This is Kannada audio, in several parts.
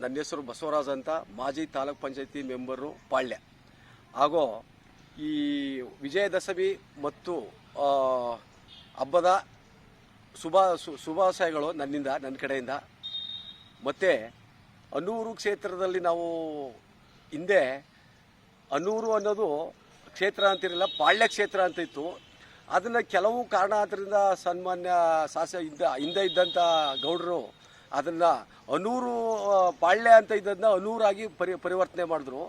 ನನ್ನ ಹೆಸರು ಬಸವರಾಜ್ ಅಂತ. ಮಾಜಿ ತಾಲೂಕ್ ಪಂಚಾಯತಿ ಮೆಂಬರು ಪಾಳ್ಯ. ಹಾಗೂ ಈ ವಿಜಯದಶಮಿ ಮತ್ತು ಹಬ್ಬದ ಶುಭ ಶುಭಾಶಯಗಳು ನನ್ನಿಂದ ನನ್ನ ಕಡೆಯಿಂದ. ಮತ್ತು ಅನೂರು ಕ್ಷೇತ್ರದಲ್ಲಿ ನಾವು ಹಿಂದೆ, ಅನೂರು ಅನ್ನೋದು ಕ್ಷೇತ್ರ ಅಂತಿರಲಿಲ್ಲ, ಪಾಳ್ಯ ಕ್ಷೇತ್ರ ಅಂತ ಇತ್ತು. ಅದನ್ನು ಕೆಲವು ಕಾರಣಾಂತರದಿಂದ ಸನ್ಮಾನ್ಯ ಶಾಸ ಇದ್ದ, ಹಿಂದೆ ಇದ್ದಂಥ ಗೌಡರು ಅದನ್ನು ಅನೂರು ಪಾಳ್ಯ ಅಂತ ಇದ್ದದನ್ನ ಅನೂರಾಗಿ ಪರಿ, ಪರಿವರ್ತನೆ ಮಾಡಿದ್ರು.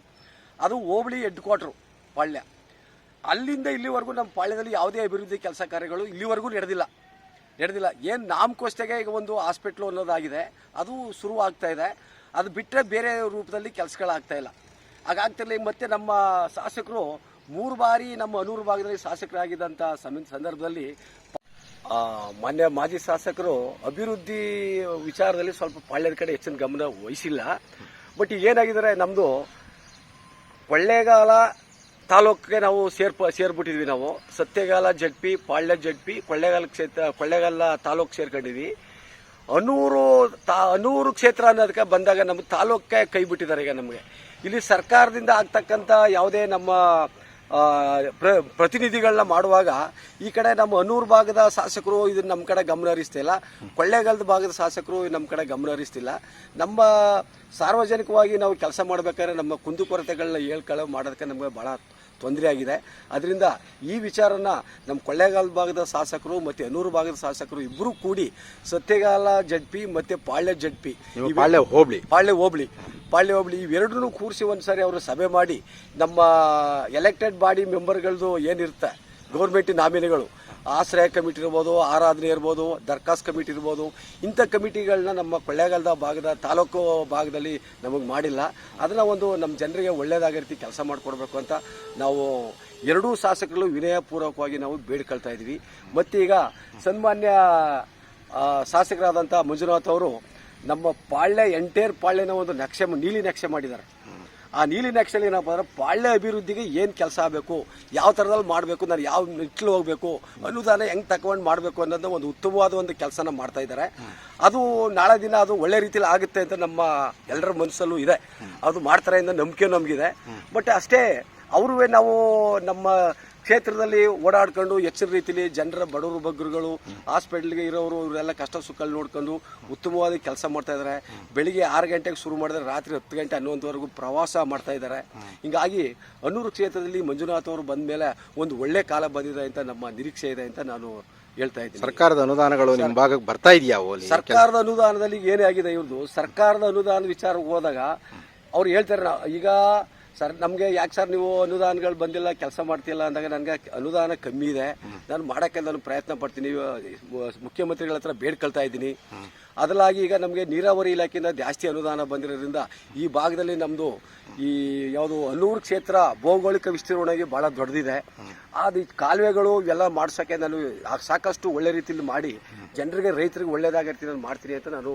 ಅದು ಹೋಬಳಿ ಹೆಡ್ ಕ್ವಾರ್ಟ್ರು ಪಾಳ್ಯ. ಅಲ್ಲಿಂದ ಇಲ್ಲಿವರೆಗೂ ನಮ್ಮ ಪಾಳ್ಯದಲ್ಲಿ ಯಾವುದೇ ಅಭಿವೃದ್ಧಿ ಕೆಲಸ ಕಾರ್ಯಗಳು ಇಲ್ಲಿವರೆಗೂ ನಡೆದಿಲ್ಲ. ನಡೆದಿಲ್ಲ. ಏನು ನಾಮಕೋಷ್ಟೆಗೆ ಈಗ ಒಂದು ಹಾಸ್ಪಿಟ್ಲು ಅನ್ನೋದಾಗಿದೆ, ಅದು ಶುರು ಆಗ್ತಾ ಇದೆ. ಅದು ಬಿಟ್ಟರೆ ಬೇರೆ ರೂಪದಲ್ಲಿ ಕೆಲಸಗಳಾಗ್ತಾ ಇಲ್ಲ. ಹಾಗಾಗ್ತಿರಲಿ ಮತ್ತೆ ನಮ್ಮ ಶಾಸಕರು ಮೂರು ಬಾರಿ ನಮ್ಮ ಅನೂರು ಭಾಗದಲ್ಲಿ ಶಾಸಕರಾಗಿದ್ದಂಥ ಸಂದರ್ಭದಲ್ಲಿ ಮಾನ್ಯ ಮಾಜಿ ಶಾಸಕರು ಅಭಿವೃದ್ಧಿ ವಿಚಾರದಲ್ಲಿ ಸ್ವಲ್ಪ ಪಾಳ್ಯದ ಕಡೆ ಹೆಚ್ಚಿನ ಗಮನ ವಹಿಸಿಲ್ಲ. ಬಟ್ ಈಗ ಏನಾಗಿದ್ದಾರೆ ನಮ್ಮದು ಕೊಳ್ಳೇಗಾಲ ತಾಲೂಕಿಗೆ ನಾವು ಸೇರ್ಪ, ಸೇರ್ಬಿಟ್ಟಿದ್ವಿ ನಾವು. ಸತ್ಯಗಾಲ ಜಡ್ಪಿ ಪಾಳ್ಯ ಜಡ್ಪಿ ಕೊಳ್ಳೇಗಾಲ ಕ್ಷೇತ್ರ, ಕೊಳ್ಳೇಗಾಲ ತಾಲೂಕು ಸೇರ್ಕೊಂಡಿದ್ವಿ. ಅನೂರು ತಾ, ಅನೂರು ಕ್ಷೇತ್ರ ಅನ್ನೋದಕ್ಕೆ ಬಂದಾಗ ನಮ್ಮ ತಾಲೂಕೇ ಕೈ ಬಿಟ್ಟಿದ್ದಾರೆ ಈಗ ನಮಗೆ. ಇಲ್ಲಿ ಸರ್ಕಾರದಿಂದ ಆಗ್ತಕ್ಕಂಥ ಯಾವುದೇ ನಮ್ಮ ಪ್ರ ಪ್ರತಿನಿಧಿಗಳನ್ನ ಮಾಡುವಾಗ ಈ ಕಡೆ ನಮ್ಮ ಅನೂರು ಭಾಗದ ಶಾಸಕರು ಇದನ್ನ ನಮ್ಮ ಕಡೆ ಗಮನ ಹರಿಸ್ತಿಲ್ಲ ಕೊಳ್ಳೇಗಾಲದ ಭಾಗದ ಶಾಸಕರು ನಮ್ಮ ಕಡೆ ಗಮನ ಹರಿಸ್ತಿಲ್ಲ ನಮ್ಮ ಸಾರ್ವಜನಿಕವಾಗಿ ನಾವು ಕೆಲಸ ಮಾಡಬೇಕಾದ್ರೆ ನಮ್ಮ ಕುಂದುಕೊರತೆಗಳನ್ನ ಹೇಳ್ಕೊಳ್ಳೋ ಮಾಡೋದಕ್ಕೆ ನಮಗೆ ಭಾಳ ತೊಂದರೆ ಆಗಿದೆ. ಅದರಿಂದ ಈ ವಿಚಾರನ ನಮ್ಮ ಕೊಳ್ಳೇಗಾಲ ಭಾಗದ ಶಾಸಕರು ಮತ್ತು ಅನೂರು ಭಾಗದ ಶಾಸಕರು ಇಬ್ಬರು ಕೂಡಿ ಸತ್ಯಗಾಲ ಜಡ್ಪಿ ಮತ್ತು ಪಾಳ್ಯ ಜಡ್ಪಿ. ಪಾಳ್ಯ ಹೋಬಳಿ. ಪಾಳ್ಯ ಹೋಬಳಿ. ಪಾಳ್ಯ ಹೋಬಳಿ ಇವೆರಡನ್ನೂ ಕೂರಿಸಿ ಒಂದು ಸಾರಿ ಅವರು ಸಭೆ ಮಾಡಿ ನಮ್ಮ ಎಲೆಕ್ಟೆಡ್ ಬಾಡಿ ಮೆಂಬರ್ಗಳದ್ದು ಏನಿರುತ್ತೆ? ಗೌರ್ಮೆಂಟ್ ನಾಮಿನಿಗಳು. ಆಶ್ರಯ ಕಮಿಟಿ ಇರ್ಬೋದು, ಆರಾಧನೆ ಇರ್ಬೋದು ದರ್ಖಾಸ್ ಕಮಿಟಿ ಇರ್ಬೋದು, ಇಂಥ ಕಮಿಟಿಗಳನ್ನ ನಮ್ಮ ಕೊಳ್ಳೇಗಾಲದ ಭಾಗದ, ತಾಲೂಕು ಭಾಗದಲ್ಲಿ ನಮಗೆ ಮಾಡಿಲ್ಲ. ಅದನ್ನು ಒಂದು ನಮ್ಮ ಜನರಿಗೆ ಒಳ್ಳೆಯದಾಗಿ ರೀತಿ ಕೆಲಸ ಮಾಡಿಕೊಡ್ಬೇಕು ಅಂತ ನಾವು ಎರಡೂ ಶಾಸಕರು ವಿನಯಪೂರ್ವಕವಾಗಿ ನಾವು ಬೇಡ್ಕೊಳ್ತಾ ಇದ್ದೀವಿ ಮತ್ತೀಗ ಸನ್ಮಾನ್ಯ ಶಾಸಕರಾದಂಥ ಮಂಜುನಾಥ್ ಅವರು ನಮ್ಮ ಪಾಳ್ಯ ಎಂಟೇರ್ ಪಾಳ್ಯನ ಒಂದು ನಕ್ಷೆ ನೀಲಿ ನಕ್ಷೆ ಮಾಡಿದ್ದಾರೆ. ಆ ನೀಲಿ ನಕ್ಷೆಯಲ್ಲಿ ಏನಪ್ಪ ಅಂದ್ರೆ ಪಾಳ್ಯ ಅಭಿವೃದ್ಧಿಗೆ ಏನು ಕೆಲಸ ಆಗಬೇಕು ಯಾವ ಥರದಲ್ಲಿ ಮಾಡಬೇಕು ನಾನು ಯಾವ ನಿಟ್ಲು ಹೋಗಬೇಕು ಅನುದಾನ ಹೆಂಗೆ ತಕೊಂಡು ಮಾಡಬೇಕು ಅನ್ನೋದನ್ನ ಒಂದು ಉತ್ತಮವಾದ ಒಂದು ಕೆಲಸನ ಮಾಡ್ತಾ ಇದ್ದಾರೆ. ಅದು ನಾಳೆ ದಿನ ಅದು ಒಳ್ಳೆ ರೀತಿಯಲ್ಲಿ ಆಗುತ್ತೆ ಅಂತ ನಮ್ಮ ಎಲ್ಲರ ಮನಸ್ಸಲ್ಲೂ ಇದೆ. ಅದು ಮಾಡ್ತಾರೆ ಅಂತ ನಂಬಿಕೆ ನಮಗಿದೆ. ಬಟ್ ಅಷ್ಟೇ ಅವರು ನಾವು ನಮ್ಮ ಕ್ಷೇತ್ರದಲ್ಲಿ ಓಡಾಡ್ಕೊಂಡು ಹೆಚ್ಚಿನ ರೀತಿಲಿ ಜನರ ಬಡವರು ಬಗ್ಗರುಗಳು ಹಾಸ್ಪಿಟಲ್ಗೆ ಇರೋರು ಇವರೆಲ್ಲ ಕಷ್ಟ ಸುಖಗಳು ನೋಡ್ಕೊಂಡು ಉತ್ತಮವಾದ ಕೆಲಸ ಮಾಡ್ತಾ ಇದ್ದಾರೆ ಬೆಳಿಗ್ಗೆ ಆರು ಗಂಟೆಗೆ ಶುರು ಮಾಡಿದ್ರೆ ರಾತ್ರಿ ಹತ್ತು ಗಂಟೆ ಹನ್ನೊಂದುವರೆಗೂ ಪ್ರವಾಸ ಮಾಡ್ತಾ ಇದ್ದಾರೆ ಹೀಗಾಗಿ ಅನೂರು ಕ್ಷೇತ್ರದಲ್ಲಿ ಮಂಜುನಾಥ್ ಅವರು ಬಂದ ಮೇಲೆ ಒಂದು ಒಳ್ಳೆ ಕಾಲ ಬಂದಿದೆ ಅಂತ ನಮ್ಮ ನಿರೀಕ್ಷೆ ಇದೆ ಅಂತ ನಾನು ಹೇಳ್ತಾ ಇದ್ದೀನಿ. ಸರ್ಕಾರದ ಅನುದಾನಗಳು ನಿಮ್ಮ ಭಾಗಕ್ಕೆ ಬರ್ತಾ ಇದೆಯಾ ಸರ್ಕಾರದ ಅನುದಾನದಲ್ಲಿ ಏನೇ ಆಗಿದೆ ಇವ್ರದ್ದು ಸರ್ಕಾರದ ಅನುದಾನ ವಿಚಾರ ಹೋದಾಗ ಅವ್ರು ಹೇಳ್ತಾರೆ ಈಗ ಸರ್ ನಮಗೆ ಯಾಕೆ ಸರ್ ನೀವು ಅನುದಾನಗಳು ಬಂದಿಲ್ಲ ಕೆಲಸ ಮಾಡ್ತಿಲ್ಲ ಅಂದಾಗ ನನಗೆ ಅನುದಾನ ಕಮ್ಮಿ ಇದೆ. ನಾನು ಮಾಡೋಕ್ಕೆ ನಾನು ಪ್ರಯತ್ನ ಪಡ್ತೀನಿ. ಮುಖ್ಯಮಂತ್ರಿಗಳ ಹತ್ರ ಬೇಡ್ಕೊಳ್ತಾ ಇದ್ದೀನಿ. ಅದರಲ್ಲಾಗಿ ಈಗ ನಮಗೆ ನೀರಾವರಿ ಇಲಾಖೆಯಿಂದ ಜಾಸ್ತಿ ಅನುದಾನ ಬಂದಿರೋದ್ರಿಂದ ಈ ಭಾಗದಲ್ಲಿ ನಮ್ಮದು ಈ ಯಾವುದು ಅಲ್ಲೂರು ಕ್ಷೇತ್ರ ಭೌಗೋಳಿಕ ವಿಸ್ತೀರ್ಣವಾಗಿ ಭಾಳ ದೊಡ್ಡದಿದೆ. ಅದು ಕಾಲುವೆಗಳು ಎಲ್ಲ ಮಾಡ್ಸೋಕ್ಕೆ ನಾನು ಸಾಕಷ್ಟು ಒಳ್ಳೆ ರೀತಿಯಲ್ಲಿ ಮಾಡಿ ಜನರಿಗೆ ರೈತರಿಗೆ ಒಳ್ಳೇದಾಗಿರ್ತೀನಿ ನಾನು ಮಾಡ್ತೀನಿ ಅಂತ ನಾನು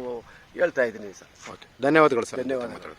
ಹೇಳ್ತಾ ಇದ್ದೀನಿ ಸರ್. ಓಕೆ ಧನ್ಯವಾದಗಳು ಸರ್. ಧನ್ಯವಾದಗಳು.